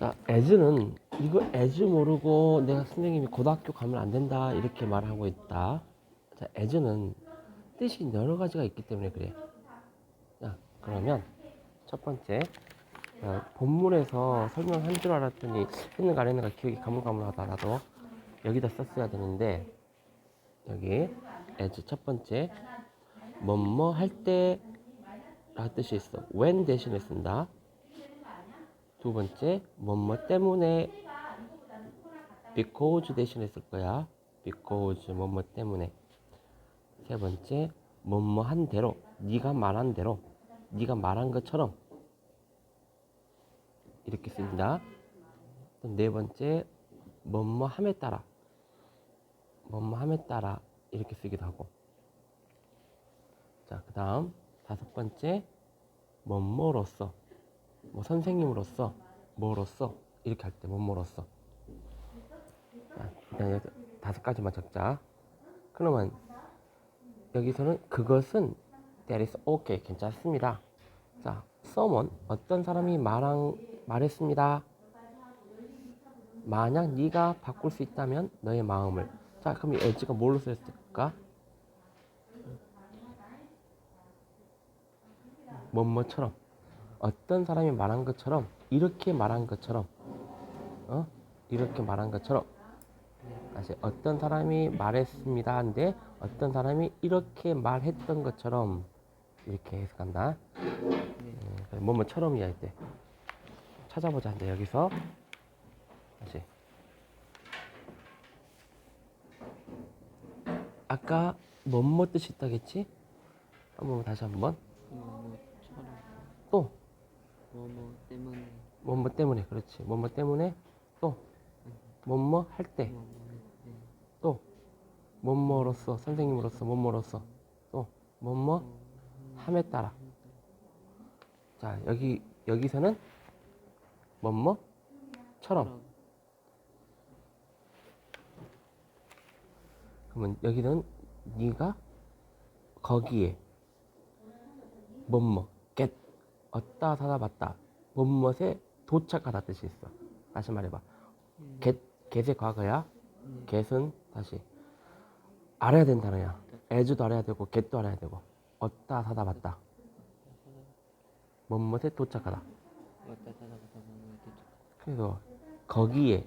자, as는 이거 as 모르고 내가 선생님이 고등학교 가면 안 된다 이렇게 말하고 있다. 자, as는 뜻이 여러 가지가 있기 때문에 그래. 자, 그러면 첫 번째 어, 본문에서 설명한 줄 알았더니 했는가 안 했는가 기억이 가물가물하다라도 여기다 썼어야 되는데 여기 as 첫 번째 뭐뭐 할 때 라는 뜻이 있어. when 대신에 쓴다. 두 번째, 뭐뭐 때문에 because 대신에 쓸 거야. because 뭐뭐 때문에. 세 번째, 뭐뭐 한 대로, 네가 말한 대로, 네가 말한 것처럼 이렇게 씁니다. 또네 번째, 뭐뭐 함에 따라, 뭐뭐 함에 따라 이렇게 쓰기도 하고. 자, 그 다음 다섯 번째, 뭐뭐로서, 뭐 선생님으로서, 뭐로서 이렇게 할 때 뭐뭐로서. 자, 일단 여기 다섯 가지만 적자. 그러면 여기서는 그것은 that is okay 괜찮습니다. 자, someone 어떤 사람이 말한 말했습니다. 만약 네가 바꿀 수 있다면 너의 마음을. 자, 그럼 이 edge가 뭘로 쓰였을까? 뭐뭐처럼 어떤 사람이 말한 것처럼 이렇게 말한 것처럼 어? 이렇게 말한 것처럼. 다시 어떤 사람이 말했습니다. 한데 어떤 사람이 이렇게 말했던 것처럼 이렇게 해석한다. 음, 그래, 뭐뭐처럼이야 이때 찾아보자. 한데 여기서. 다시? 아까 뭐뭐 뜻이 있다겠지? 한번 다시 한번 뭐뭐 때문에. 뭐뭐 때문에 그렇지. 뭐뭐 때문에 또 뭐뭐 할때 뭐뭐 때. 또 뭐뭐로서 선생님으로서 뭐뭐로서 또 뭐뭐 함에 따라. 자 여기 여기서는 뭐뭐처럼. 그러면 여기는 네가 거기에 뭐뭐 얻다 사다 받다. 뭐뭐에 도착하다 뜻이 있어. 다시 말해봐. get get의 과거야? get은 다시 알아야 되는 단어야 as도 알아야 되고 get도 알아야 되고. 얻다 사다 받다. 뭐뭐에 도착하다. 그래서 거기에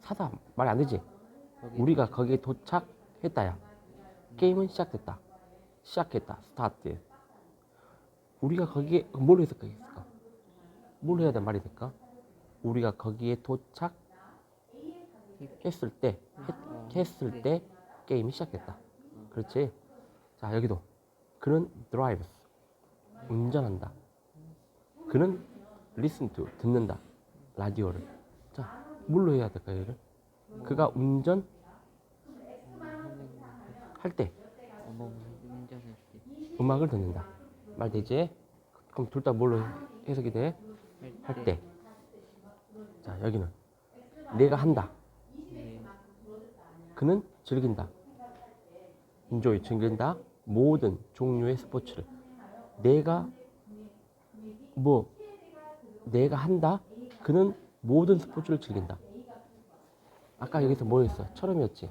사다 말이 안 되지? 우리가 거기에 도착했다야. 게임은 시작됐다. 시작했다. 스타트. 우리가 거기에 뭘 해석하겠을까? 뭘 해야 될 말이 될까? 우리가 거기에 도착했을 때, 했, 했을 때 게임이 시작됐다. 그렇지? 자 여기도 그는 drives 운전한다. 그는 listen to 듣는다. 라디오를. 자 뭘로 해야 될까 얘를? 그가 운전 할 운전할 때 음악을 듣는다. 말 되지? 그럼 둘 다 뭘로 해석이 돼? 할 때. 자, 여기는 내가 한다. 네. 그는 즐긴다. enjoy 즐긴다. 모든 종류의 스포츠를 내가 뭐 내가 한다. 그는 모든 스포츠를 즐긴다. 아까 여기서 뭐였어? 처럼이었지.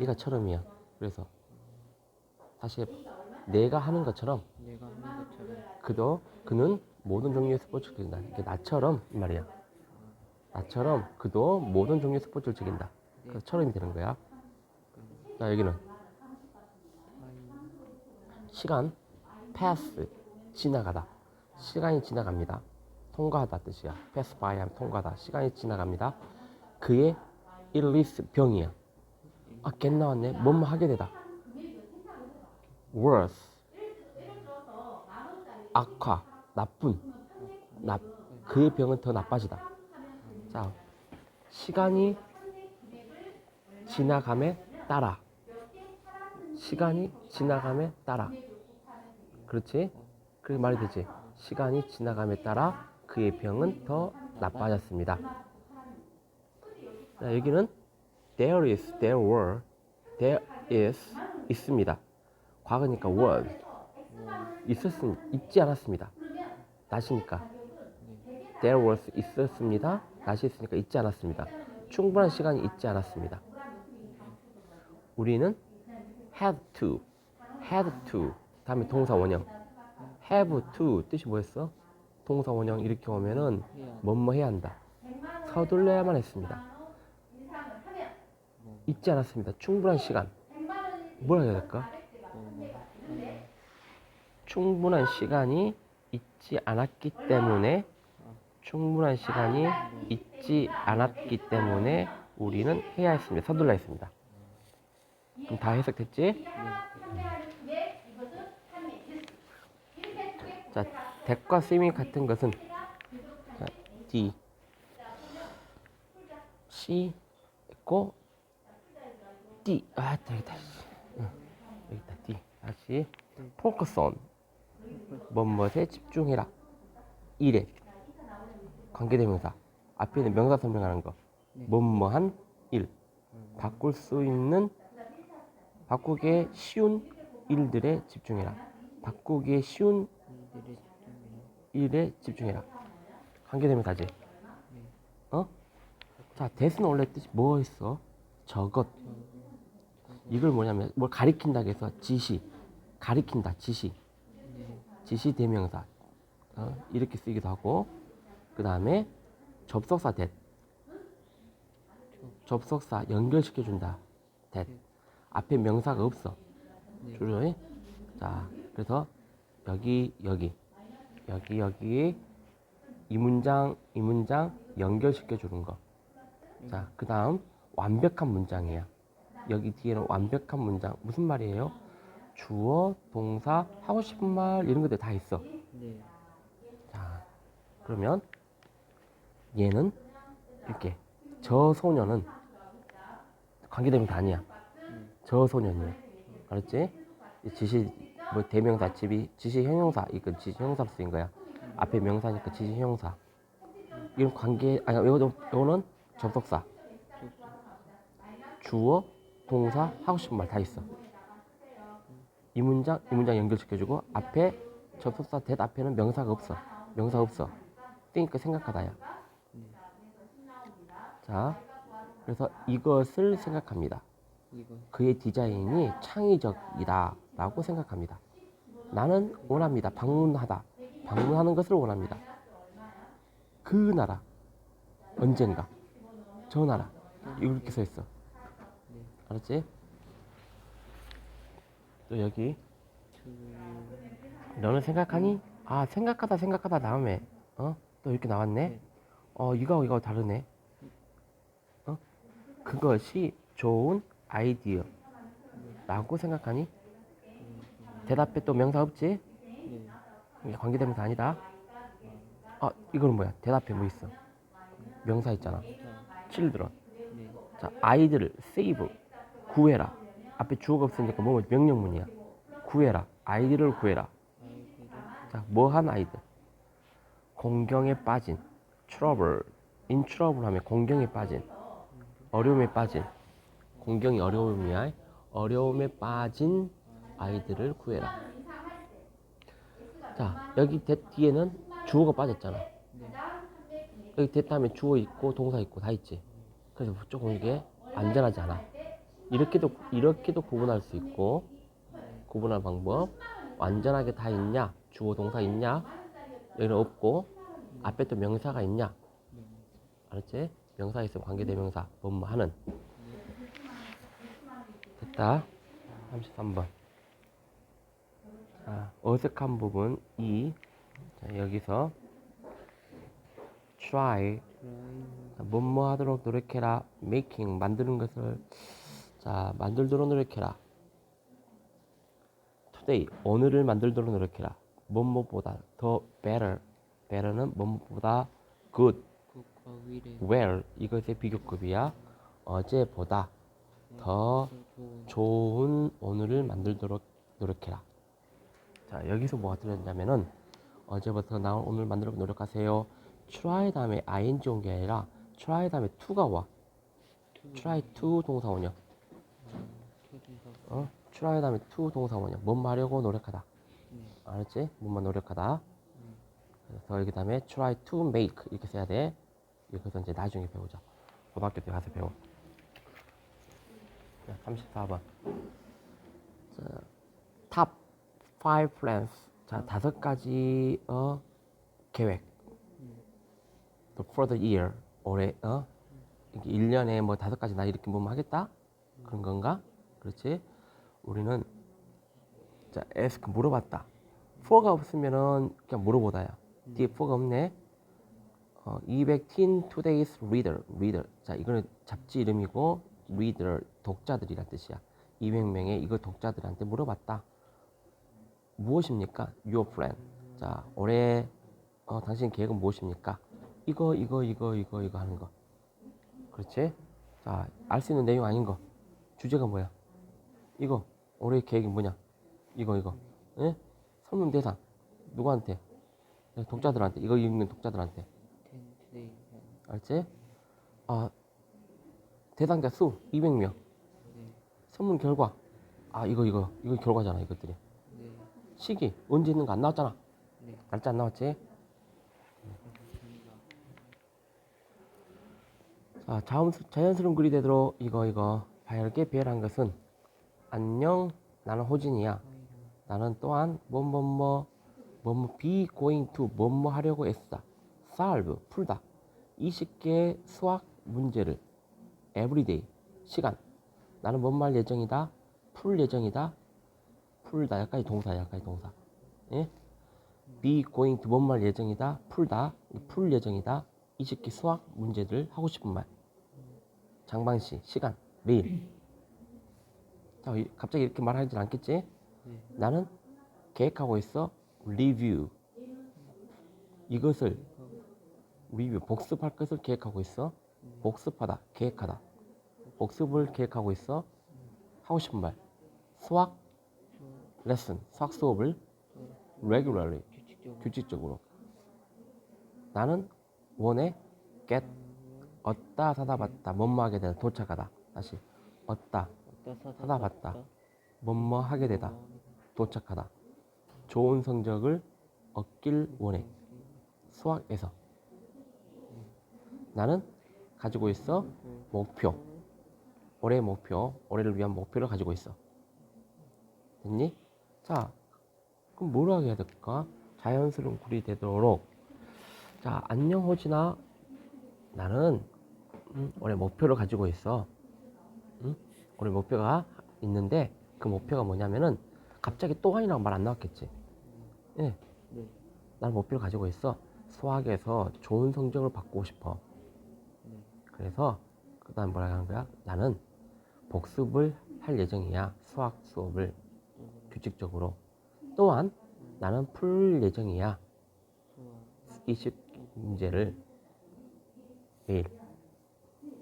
얘가 처럼이야. 그래서 다시. 내가 하는 것처럼 내가 하는 그도 그는 모든 종류의 스포츠를 즐긴다. 이게 나처럼 이 말이야. 나처럼 그도 모든 종류의 스포츠를 즐긴다. 그래서 처럼이 되는 거야. 자 여기는 시간 pass 지나가다. 시간이 지나갑니다. 통과하다 뜻이야. pass by 하면 통과하다. 시간이 지나갑니다. 그의 illness 병이야. 아, 겟 나왔네. 뭐뭐 하게 되다. worse 악화, 나쁜, 나, 그의 병은 더 나빠지다. 자, 시간이 지나감에 따라, 시간이 지나감에 따라, 그렇지? 그게 말이 되지. 시간이 지나감에 따라 그의 병은 더 나빠졌습니다. 자, 여기는 there is, there were, there is 있습니다. 과거니까 was. 있었음 있지 않았습니다. 다시니까 there was 있었습니다. 다시 있으니까 있지 않았습니다. 충분한 시간이 있지 않았습니다. 우리는 had to, had to 다음에 동사 원형 have to 뜻이 뭐였어? 동사 원형 이렇게 오면은 뭐뭐 해야 한다. 서둘러야만 했습니다. 있지 않았습니다. 충분한 시간. 뭐라 해야 될까? 충분한 시간이 있지 않았기 때문에 충분한 시간이 있지 않았기 때문에 우리는 해야 했습니다. 서둘러 했습니다. 그럼 다 해석됐지? 자, 대과 쓰임이 같은 것은 자, D. C 있고 D. 아 여기다. 응, 여기다. D. 다시. Focus on 뭐뭐에 집중해라. 일에 관계대명사 앞에 있는 명사 설명하는 거. 뭐뭐한 일. 바꿀 수 있는 바꾸기에 쉬운 일들에 집중해라. 바꾸기에 쉬운 일에 집중해라. 관계대명사지. 어? 자 대수는 원래 뜻이 뭐였어? 저것. 이걸 뭐냐면 뭘 가리킨다고 해서 지시. 가리킨다 지시 지시 대명사 어, 이렇게 쓰기도 하고 그 다음에 접속사 that 접속사 연결시켜 준다 that. 앞에 명사가 없어. 네. 줄여요 자 그래서 여기 여기 여기 여기 이 문장 이 문장 연결시켜 주는 거 자 그 다음 완벽한 문장이야 여기 뒤에는 완벽한 문장 무슨 말이에요 주어 동사 하고 싶은 말 이런 것들 다 있어 네. 자, 그러면 얘는 이렇게 저 소녀는 관계대명사 아니야. 저 소년이야. 알았지? 이 지시 뭐 대명사 지비 지시 형용사 이건 지시 형용사 쓰인 거야. 앞에 명사니까 지시 형용사. 이건 관계 아니 이거 이거는 접속사. 주어 동사 하고 싶은 말 다 있어. 이 문장 이 문장 연결시켜주고 앞에 접속사 that 앞에는 명사가 없어. 명사 없어. 뜨니까 생각하다야. 자, 그래서 이것을 생각합니다. 그의 디자인이 창의적이다 라고 생각합니다. 나는 원합니다. 방문하다. 방문하는 것을 원합니다. 그 나라 언젠가 저 나라 이렇게 써 있어. 알았지? 또 여기 그 너는 생각하니? 아 생각하다 생각하다 다음에 어? 또 이렇게 나왔네? 네. 어 이거 이거 다르네 어? 그것이 좋은 아이디어 라고 생각하니? 대답에 또 명사 없지? 네. 이게 관계대명사 아니다 아 이거는 뭐야 대답에 뭐 있어 명사 있잖아 children 네. 자 아이들을 save 구해라 앞에 주어가 없으니까 뭐 명령문이야 구해라 아이들을 구해라 자, 뭐한 아이들? 공경에 빠진, trouble, in trouble 하면 공경에 빠진, 어려움에 빠진, 공경이 어려움이야. 어려움에 빠진 아이들을 구해라. 자, 여기 대 뒤에는 주어가 빠졌잖아. 여기 대다음에 주어 있고 동사 있고 다 있지. 그래서 조금 이게 안전하지 않아. 이렇게도 이렇게도 구분할 수 있고 구분할 방법. 완전하게 다 있냐? 주어 동사 있냐? 여기는 없고 앞에 또 명사가 있냐? 알았지? 명사 있으면 관계대명사 뭐뭐 하는. 됐다. 33번. 자, 어색한 부분 2 자, 여기서 try. 뭐뭐 하도록 노력해라. making 만드는 것을 자 만들도록 노력해라. Today 오늘을 만들도록 노력해라. 뭐뭐보다 더 better. Better는 뭐뭐보다 good. Well 이것의 비교급이야. 어제보다 더더 좋은 오늘을 만들도록 노력해라. 자 여기서 뭐가 들렸냐면은 어제부터 나온 오늘 만들도록 노력하세요. Try 다음에 ing 온 게 아니라 try 다음에 to가 와. Try to 동사 원형 초대서 어? try 다음에 to 동사 원형 뭔 하려고 노력하다 네. 알았지? 뭔만 노력하다 그래서 여기 다음에 try to make 이렇게 써야 돼. 이것은 이제 나중에 배우자. 고등학교 때 가서 배워. 자, 34번. 자, top five plans. 자, 다섯 가지 어 계획. for the year. 올해 어 이게 1년에 뭐 다섯 가지 나 이렇게 뭐뭐 하겠다? 그런 건가? 그렇지? 우리는 자, ask 물어봤다. for가 없으면은 그냥 물어보다야. 뒤에 for가 없네. 어, 200teen today's reader, reader. 자, 이거는 잡지 이름이고 reader 독자들이란 뜻이야. 200명의 이거 독자들한테 물어봤다. 무엇입니까? Your plan. 자, 올해 어, 당신 계획은 무엇입니까? 이거, 이거, 이거, 이거, 이거 하는 거. 그렇지? 자, 알 수 있는 내용 아닌 거. 주제가 뭐야? 이거. 올해 계획이 뭐냐? 이거, 이거. 예? 설문 대상. 누구한테? 네, 독자들한테. 이거 읽는 독자들한테. 알지? 아, 대상자 수 200명. 네, 설문 결과. 아, 이거, 이거. 이거 결과잖아, 이것들이. 네, 시기. 언제 있는 거 안 나왔잖아. 네, 날짜 안 나왔지? 자, 자연, 자연스러운 글이 되도록 이거, 이거. 밝게 배열한 것은 안녕, 나는 호진이야. 나는 또한 뭐뭐뭐 뭐뭐 be going to 뭐뭐 하려고 애쓰다. solve 풀다. 20개의 수학 문제를 everyday 시간. 나는 뭔말 예정이다. 풀 예정이다. 풀다. 약간의 동사, 약간의 동사. 예? be going to 뭔말 예정이다. 풀다. 풀 예정이다. 20개 수학 문제들 하고 싶은 말. 장방시 시간 매일. 자, 이- 갑자기 이렇게 말하진 않겠지? 네, 나는 계획하고 있어. 리뷰. 이것을 리뷰. 복습할 것을 계획하고 있어. 복습하다. 계획하다. 복습을 계획하고 있어. 하고 싶은 말. 수학 레슨. 수학 수업을 regularly 규칙적으로. 나는 원해 get 얻다 사다 받다. 하게 되다 도착하다. 다시. 얻다 사다 봤다. 뭐뭐 하게 되다 어, 도착하다. 좋은 성적을 얻길 원해. 수학에서. 나는 가지고 있어 목표. 올해 목표, 올해를 위한 목표를 가지고 있어. 됐니? 자, 그럼 뭐로 하게 해야 될까? 자연스러운 굴이 되도록. 자, 안녕 호진아. 나는 음, 올해 목표를 가지고 있어. 응? 올해 목표가 있는데 그 목표가 뭐냐면은 갑자기 또 한이라고 말 안 나왔겠지. 예, 네, 나는 목표를 가지고 있어. 수학에서 좋은 성적을 받고 싶어. 네, 그래서 그다음 뭐라 하는 거야? 나는 복습을 할 예정이야. 수학 수업을 어, 규칙적으로. 또한 나는 풀 예정이야. 좋아. 20 문제를 매일.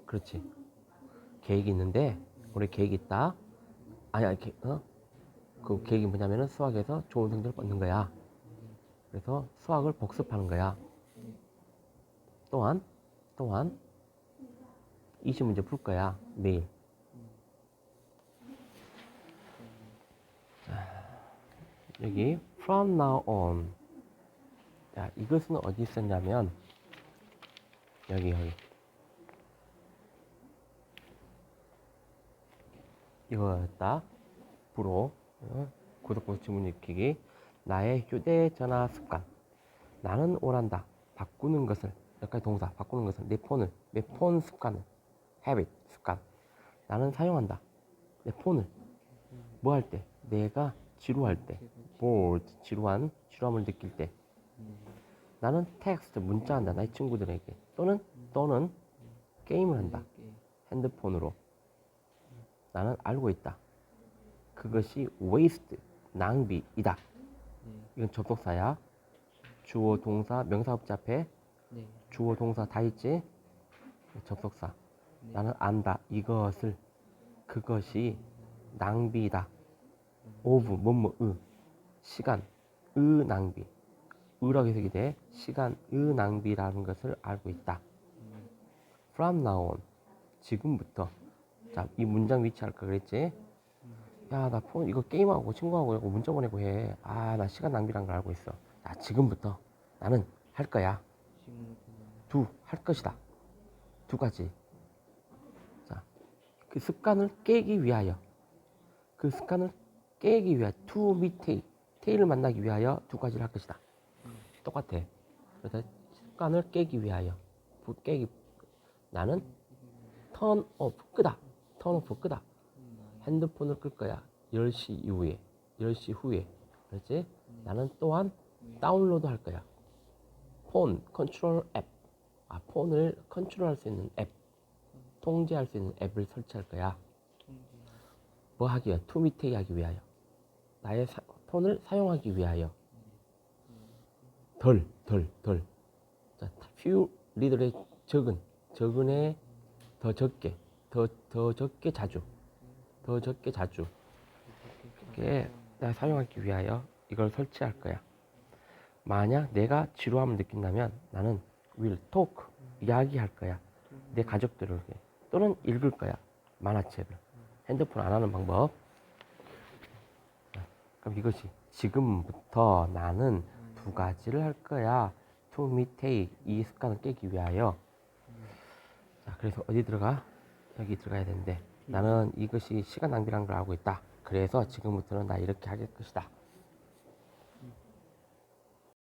그렇지. 계획이 있는데 올해 계획이 있다. 아니, 아니, 계- 어? 그 계획이 뭐냐면은 수학에서 좋은 성적을 받는 거야. 그래서 수학을 복습하는 거야. 또한, 또한 20문제 풀 거야. 매일. 자, 여기 from now on. 자, 이것은 어디 있었냐면 여기 여기 이거였다. 부로 어? 구독 지문 익히기. 나의 휴대전화 습관. 나는 오란다. 바꾸는 것을. 여기까지 동사. 바꾸는 것을 내 폰을. 내 폰 습관을. Habit 습관. 나는 사용한다. 내 폰을. 뭐 할 때? 내가 지루할 때. bored 지루한 지루함을 느낄 때. 나는 텍스트 문자한다. 나의 친구들에게. 또는 또는 게임을 한다. 네, 핸드폰으로 나는 알고 있다. 그것이 waste 낭비이다. 네, 이건 접속사야. 주어 동사 명사업자 앞에 네, 주어 동사 다 있지? 접속사. 네. 나는 안다. 이것을. 그것이 낭비다. of 뭐뭐 으. 시간 으 낭비. 으라고 해석이 돼. 시간 으 낭비라는 것을 알고 있다. from now on. 지금부터 자 이 문장 위치 할까 그랬지 야 나 폰 이거 게임하고 친구하고 이거 문자 보내고 해 아 나 시간 낭비란 걸 알고 있어 야 지금부터 나는 할 거야. 두 할 것이다. 두 가지. 자, 그 습관을 깨기 위하여 그 습관을 깨기 위하여 meet tail, tail을 만나기 위하여 두 가지를 할 것이다. 똑같아. 그래서 습관을 깨기 위하여 불 깨기 나는 turn off 끄다. Off 끄다. 핸드폰을 끌 거야. 10시 이후에. 10시 후에. 그렇지? 나는 또한 다운로드 할 거야. 폰, 컨트롤 앱. 아, 폰을 컨트롤 할 수 있는 앱. 통제할 수 있는 앱을 설치할 거야. 뭐 하기 위하여? 투미테이 하기 위하여. 나의 사- 폰을 사용하기 위하여. 덜, 덜, 덜. 자, few 리더의 적은, 적은의 더 적게, 더, 더 적게 자주. 더 적게 자주. 내가 사용하기 위하여 이걸 설치할 거야. 만약 내가 지루함을 느낀다면 나는 will talk 이야기할 거야. 내 가족들을. 또는 읽을 거야. 만화책을. 핸드폰 안 하는 방법. 자, 그럼 이것이 지금부터 나는 두 가지를 할 거야. to imitate 이 습관을 깨기 위하여. 자, 그래서 어디 들어가? 여기 들어가야 되는데 나는 이것이 시간 낭비라는 걸 알고 있다. 그래서 지금부터는 나 이렇게 할 것이다.